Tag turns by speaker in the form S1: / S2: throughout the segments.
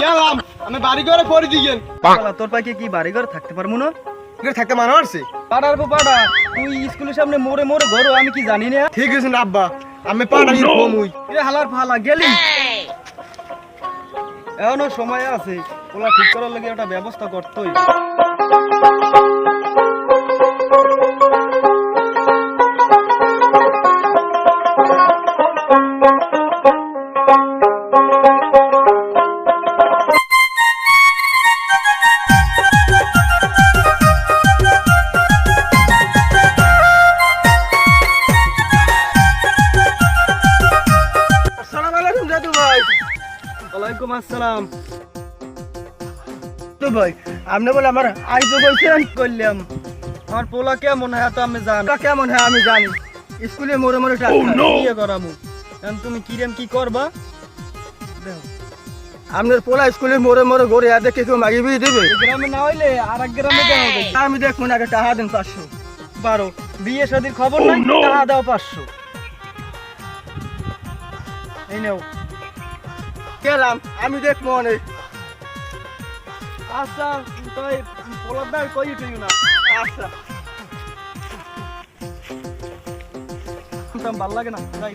S1: গেলাম আমি বাড়ি ঘরে
S2: পড়ে তোর পাখি কি বাড়ি ঘরে থাকতে পারব না?
S1: থাকতে মানা আসছে
S2: পাড়ার পর পাড়া তুই স্কুলের সামনে মোড়ে মোড়ে ঘর আমি কি জানি না?
S1: ঠিক আছে না আব্বা। আমি পাড়া গিয়ে ঘুমুই।
S2: এ হালার ফালা গেলি? এখনও সময় আছে। ওলা ঠিক করার লাগে একটা ব্যবস্থা করতেই।
S1: আসসালাম। দাদু ভাই আপনি বলে আমার আইতো বলছেন
S2: করলাম আমার পোলা কেমন হয় তো আমি জানি।
S1: কেমন হয় আমি জানি। স্কুলে মোড়ে মোড়ে টাকা
S2: বিয়ে করামু। এখন তুমি কিরম কি করবা?
S1: আপনার পোলা স্কুলে মোড়ে মোড়ে ঘুরে আর দেখে কেউ মাগি বিয়ে দেবে?
S2: গ্রামে না হইলে আর এক গ্রামে
S1: আমি দেখুন আগে টাকা দেন পাঁচশো।
S2: বারো। বিয়ে শাদির খবর নাই? টাকা দাও পাঁচশো। এই নেও।
S1: গেলাম, আমি দেখব অনেক।
S2: আচ্ছা তাই কই উঠিও না?
S1: আচ্ছা।
S2: ভালো লাগে না, যাই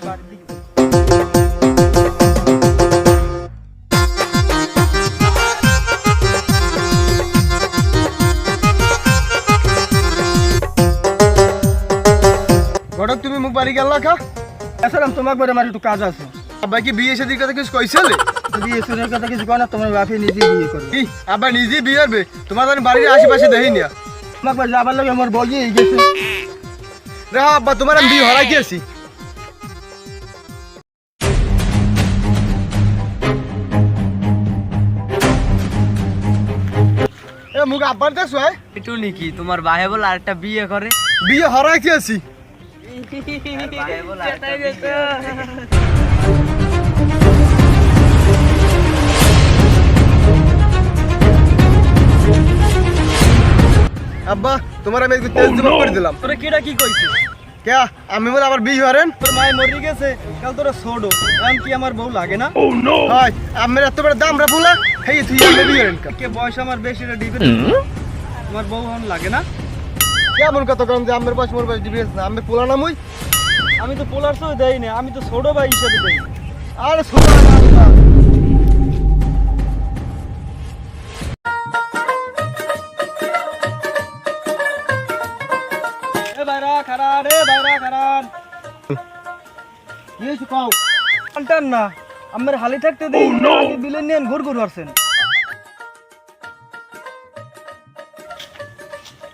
S1: ঘটক তুমি মুখ বাড়ি গেল খা। আসলাম তোমার ঘরে আমার একটু কাজ আছে। আব্বা কি বিয়ে শাদির কথা কিছু কইছিলে বিয়ে শুনের কথা কিছু কয় না তোমার বাপি নিজে বিয়ে করে কি আব্বা নিজে বিয়ে করবে? তোমার বাড়ির আশেপাশে দেখি না তোমাকে যাবার লাগে আমার বগিয়ে গেছে। রে আব্বা তোমার আমি বিয়ে হরাই গেছি এ মুখ আব্বার দেখছ হ্যাঁ?
S3: একটু নাকি তোমার ভাই বল আরেকটা বিয়ে করে।
S1: বিয়ে হরাই গেছি আব্বা তোমার আমি একটু তেল জমা করে দিলাম।
S2: তোরে কিটা কি কইছে?
S1: কে আমি বলে আবার বিয়ে হরেন
S2: তোর মায় মরি গেছে কাল তোরা ছোড়ো। এখন কি আমার বউ লাগে না?
S1: হয় আমার এত বড় দাম রা বলা হেই তুই আমি বিয়ে হরেন কে
S2: বয়স আমার বেশি রে দিবে তোমার বউ এখন লাগে না?
S1: কেমন কত কম যে আমার বয়স মোর বয়স ডিফারেন্স না। আমি পোলা না মুই?
S2: আমি তো পোলার সহ দেই না আমি তো ছোট ভাই হিসেবে দেই।
S1: আরে ছোট না।
S2: আমার হালি থাকতে দেই। আগে বিলেন নিয়ে ঘুর ঘুর আসছেন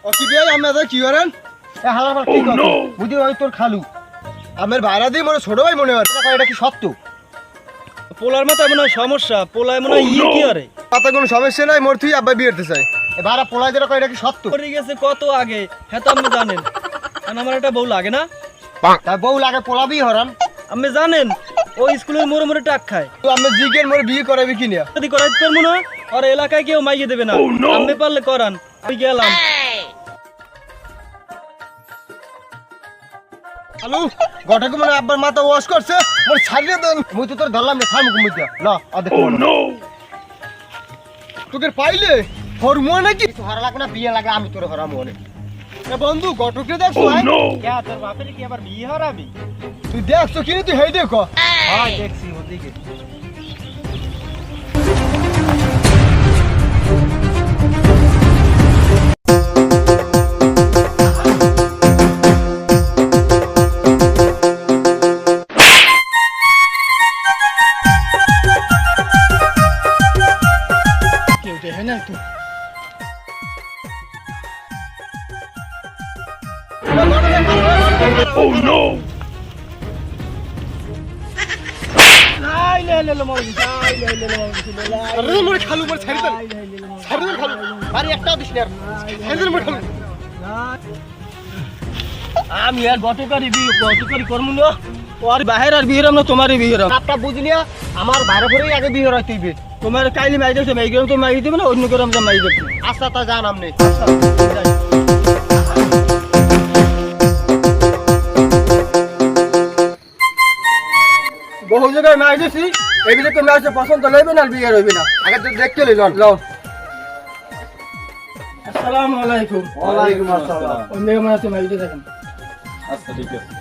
S1: ও কি বিয়ে কি এ কি কর বুঝি ওই তোর খালু। আমার ভাড়া দিয়ে মোর ছোট ভাই মনে হয়। এটা কি সত্য?
S2: পোলার মাথায় মনে সমস্যা পোলায় মনে হয় ইয়ে কি আরে?
S1: পাতা কোনো সমস্যা নাই মোর তুই আব্বা বিয়ে হতে চাই। এ ভাড়া পোলাই যেটা কয় এটা কি সত্য?
S2: মরে গেছে কত আগে হ্যাঁ তো আপনি জানেন। কারণ আমার একটা বউ লাগে না?
S1: বউ লাগে পোলা বিয়ে হরান
S2: আপনি জানেন ও স্কুলের মোড়ে মোড়ে টাক খায়।
S1: তুই আমি জিগের মোর বিয়ে করাবি কি না
S2: যদি করাইতে পারব না আর এলাকায় কেউ মাইয়ে দেবে না। আমি পারলে করান আমি গেলাম।
S1: হ্যালো গটাকে মনে হয় আব্বার মাথা ওয়াশ করছে মোর ছাড়িয়ে দেন। মুই তো তোর ধরলাম না থাম ঘুমিয়ে না আদে ও নো তোকে পাইলে হরমো নাকি? হারা লাগ না বিয়ে লাগে আমি তোর হরাম মনে এ বন্ধু গটকে দেখছ ভাই
S2: কে তোর বাপের কি আবার বিয়ে হরাবি?
S1: তুই দেখছ কি তুই হেই দেখো।
S2: হ্যাঁ দেখছি ওদিকে।
S1: আরে মোর খালু মোর ছাড়ি ছাড়ি খালু। আরে একটাও দিস না। ছাড়ি মোর খালু।
S2: আমি আর গতকারই বিয়ে গতকারই করব না। ওর বাহির আর বিয়ে না তোমারই বিয়ে
S1: আপটা বুঝলিয়া আমার বাইরে ভরেই আগে বিয়ে হয় তুই বে
S2: তোমার কাইলি মাই দেবে মাই দেবে না অন্য গ্রাম তো মাই দেবে
S1: আচ্ছা তা জান বহু জায়গায় মাই দিছি এই বিলে তুমি আসছে পছন্দ লইবে না আর বিয়ে রইবে না। আগে তো দেখতে লইল লও।
S2: আসসালামু আলাইকুম।
S1: ওয়ালাইকুম আসসালাম।
S2: ওই এই দেখেন।
S4: আচ্ছা ঠিক আছে।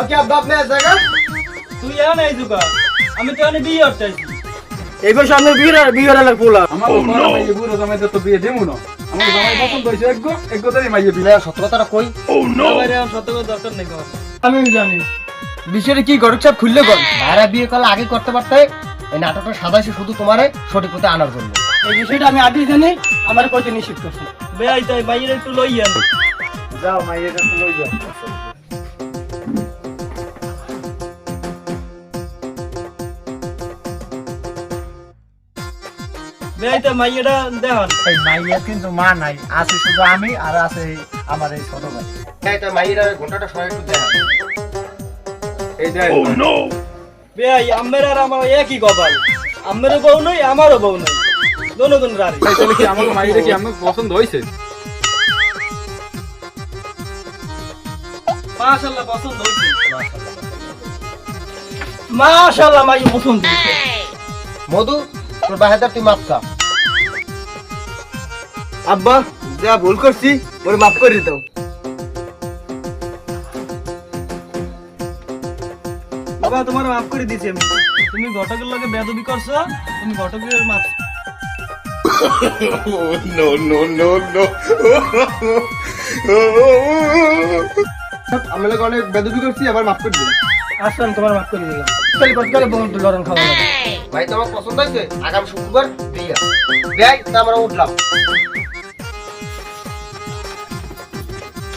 S1: ওকে আব্বা আপনি জায়গা?
S2: তুই এনে এই আমি তো এনে বিয়ে করতে আইছি
S1: এই বছর আপনার বিয়ে বিয়ে হলার পোলা
S4: আমার বড় বুড়ো জামাইতে তো বিয়ে দেবো না। আমার জামাই পছন্দ হয়েছে একগো একগো তারই মাইয়ে বিয়ে।
S1: সত্যতাটা কই?
S2: বাইরে আমার সত্য কথা দরকার নেই আমি জানি।
S1: বিষয়টা কি গরক চাপ খুললে গল
S5: ভাড়া বিয়ে করলে আগে করতে পারতে? এই নাটকটা সাদাইছে শুধু তোমারে সঠিক পথে আনার জন্য।
S2: এই বিষয়টা আমি আগে জানি আমার কইতে নিষেধ করছি। বেআই তাই বাইরে একটু লইয়েন।
S4: যাও মাইয়ে কাছে লই
S2: মাইয়েটা দেখান।
S5: এই মাইয়া কিন্তু মা নাই আছে শুধু আমি আর আছে আমার এই ছোট ভাই। এটা মাইয়ের ঘন্টাটা সবাই একটু দেখা
S4: এই দেখ
S2: বেআই আম্মের আর আমার একই কপাল। আম্মেরও বউ নই আমারও বউ নই। দোনো দোনো
S4: তাহলে কি আমার কি আমার পছন্দ
S2: মাশাআল্লাহ পছন্দ হইছে মাশাআল্লাহ মাই পছন্দ হইছে
S5: মধু? তোর বাহাদার তুই মাপ চা
S1: আব্বা যা ভুল করছি ওরে মাফ করে দাও।
S2: বাবা তোমার মাফ করে দিছি আমি। তুমি ঘটকের লগে বেদবি করছ তুমি ঘটকের মাফ
S1: আমি লোক অনেক বেদবি করছি আবার মাফ করে দিন
S2: আমি তোমার মাফ করে দিলাম। তাহলে কত করে বন্ধু লড়ন খাওয়া লাগে
S5: ভাই, তোমার পছন্দ হয়েছে? আগামী শুক্রবার দিয়া বিয়াই, তা আমরা উঠলাম।